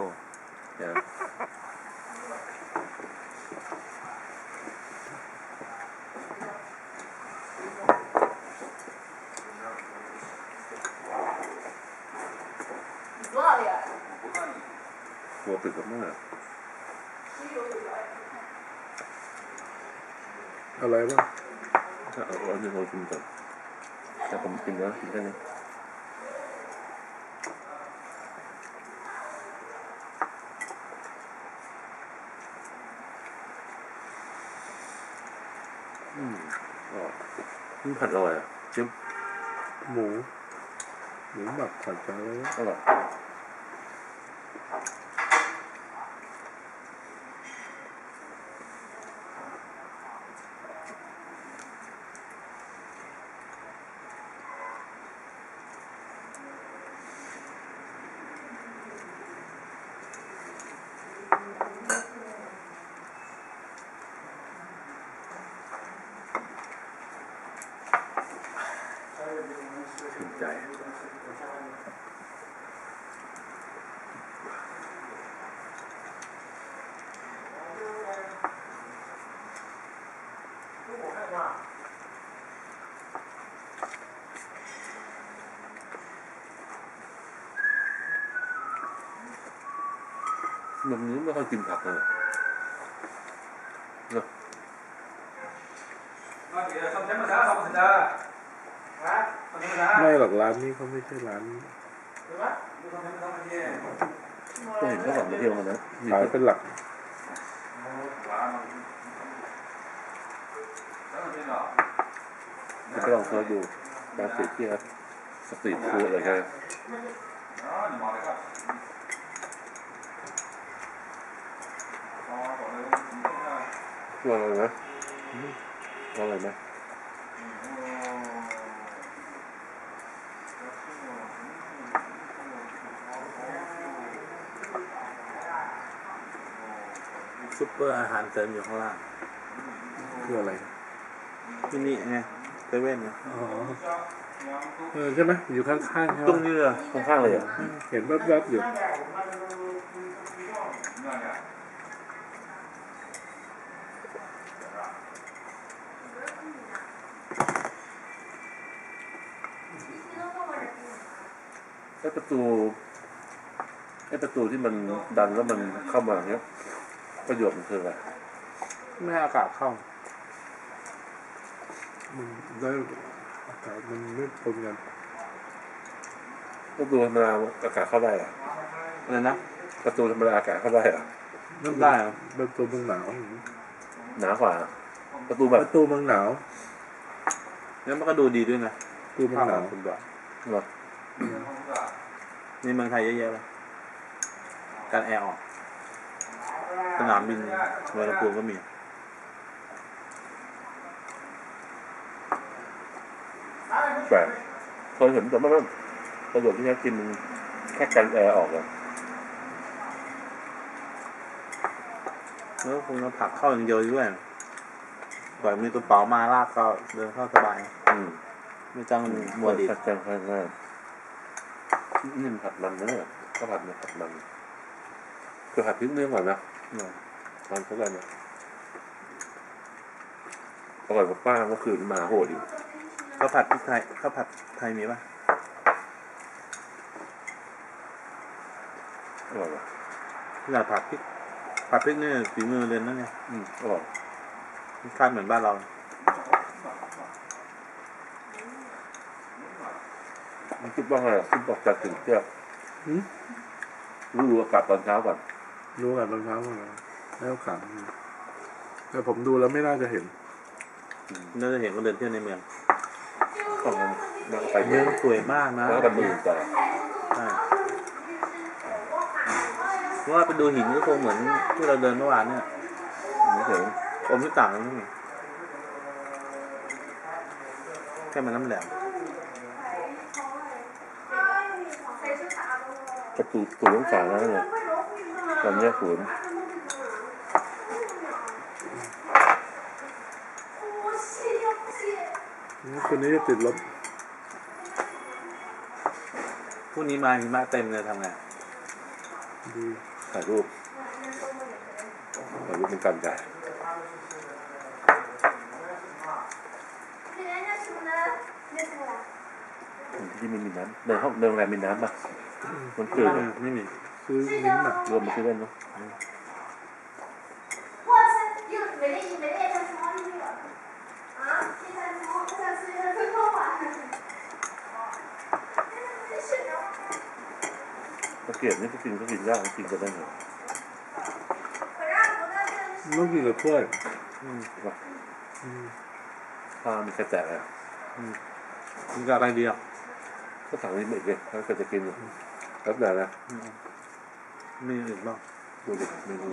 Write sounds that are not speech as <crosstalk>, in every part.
Cool. Yeah. Apa itu? Tak ada orang yang mau pinjam. Tak mungkin lah, kita ni. นี่ผัดอร่อยอะจิ้มหมู หมูหมักผัดกะเลยอร่อย ชื่นใจแบบนี้ไม่ค่อยกินผักเลยเนอะ ไม่หรอกร้านนี้เขาไม่ใช่ร้านก็เห็นเขาขับมาเที่ยวกันนะมีขายเป็นหลักก็ลองเสิร์ชดูการเสียเที่ยวสตรีทฟู้ดอะไรกันว่าอะไรนะว่าอะไรน ซุปเปอร์อาหารเสริมอยู่ข้างล่างคืออะไรที่นี่ไงเซเว่นไงอ๋อเออใช่ไหมอยู่ข้างๆใช่ไหมตรงนี้เลยข้างๆเลยเหรอะเห็นแวบๆอยู่ไอ้ประตูไอ้ประตูที่มันดันแล้วมันเข้ามาเนี้ย ประโยชน์มันคืออะไรไม่ให้อากาศเข้า มันได้อากาศมันไม่ปนกันประตูธรรมดาอากาศเข้าได้เหรอะอะไรนะประตูธรรมดาอากาศเข้าได้เหรอนั่นได้เหรอประตูเมืองหนาวหนากว่า ประตูแบปบระตูเมืองหนาวแล้วมันก็ดูดีด้วยนะประตูเมืองหนาวคุณบอกเหรอนี่เมืองไทยเยอะแยะเลยการแอร์ออก สนามบินสุวรรณภูมิก็มีแปลกเคยเห็นแต่ไม่ไม่ประโยชน์ที่แท้จริงมันแค่กันแอร์ออกเลยแล้วคงจะผลักเข้าอย่างเดียวด้วยแบบมีกระเป๋ามาลากก็เดินเข้าสบาย อืมไม่จ้างมัวดีดผัดแกงข้างหน้านี่มันผัดมันนะเนี่ยข้าวผัดเนี่ยผัดมันคือผัดพริกเนื้อก่อนนะ มันเข้าไปนะอร่อยกว่าป้าเมื่อคืนมาโหดอีกข้าวผัดพริกไทยข้าวผัดไทยมีป่ะอร่อยว่ะขนาดผัดพริกผัดพริกเนี่ยฝีมือเรียนนั่นไงอืมอร่อยรสชาติเหมือนบ้านเรามันคิดว่าไงอะคิดบอกจากถึงเที่ยงหืมรู้ดูอากาศตอนเช้าก่อน รู้กันตอนเช้าหมดแล้วแล้วขังแต่ผมดูแล้วไม่น่าจะเห็น น่าจะเห็นคนเดินเที่ยวในเมืองต้องนั่งไปเมืเมือองงสวยมากนะแล้วก็กันมือต่อใช่เพราะว่าไปดูหินก็คงเหมือนที่เราเดินเมื่อวานเนี่ยไม่ถึงอมที่ต่างกันนี่แค่มันน้ำแหลมประตูตูต้องสาแล้วเนี่ย ลมเยอะศูนย์คนนี้ติดลบพวกนี้มาหิมะเต็มเลยทำไงดีถ่ายรูปถ่ายรูปเป็นกันใจที่ไม่มีน้ำในห้องในโรงแรมมีน้ำปะมันเกิดไม่มี cứ miếng mặt gồm một cái bên thôi. Nó kiểm những cái trình nó nhìn ra nó trình ra đây rồi. Nó nhìn được thôi ừ. ừ. à mình sẽ chạy này ừ. mình ra đây đi à có thằng đi bệnh kìa nó sẽ chạy kinh rồi ừ. rất là nè ม่เด็นบ้ากดูดิเมนู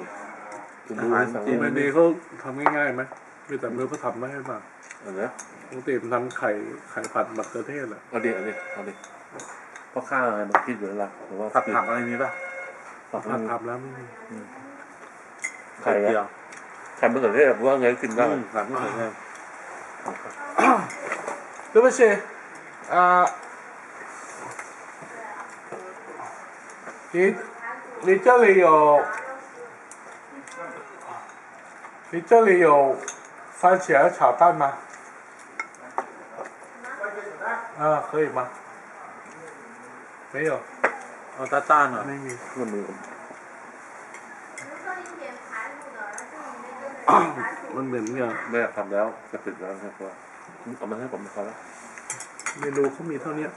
กินดูอาหารจีน เมนูเขาทำง่ายๆไหมมีแต่เมื่อเขาทำไม่ให้มาอันเนี้ยปกติมันทำไข่ไข่ผัดมะเขือเทศอะเอาดิเอาดิเอาดิพ่อข้าวอะไรมันคิดอยู่แล้วล่ะหรือว่าผัดผักอะไรมีป่ะผักผักทำแล้วไม่มีไข่เดียวไข่มะเขือเทศแบว่าไงก็กินได้อืมผัดมะเขือเทศ Дивися. А... Кіт. 你你这里有你这里有番茄炒蛋吗？啊，可以吗？没有， เอาต้าต้านหน่อย 没有。 <coughs> มันมือ 比如说你点排骨的，然后这里面跟着排骨。 มันเหมือนเนี่ย ไม่อยากทำแล้วจะติดแล้วนะครับว่าเอามาให้ผมพอแล้ว เมนูเขามีเท่าเนี้ย 啊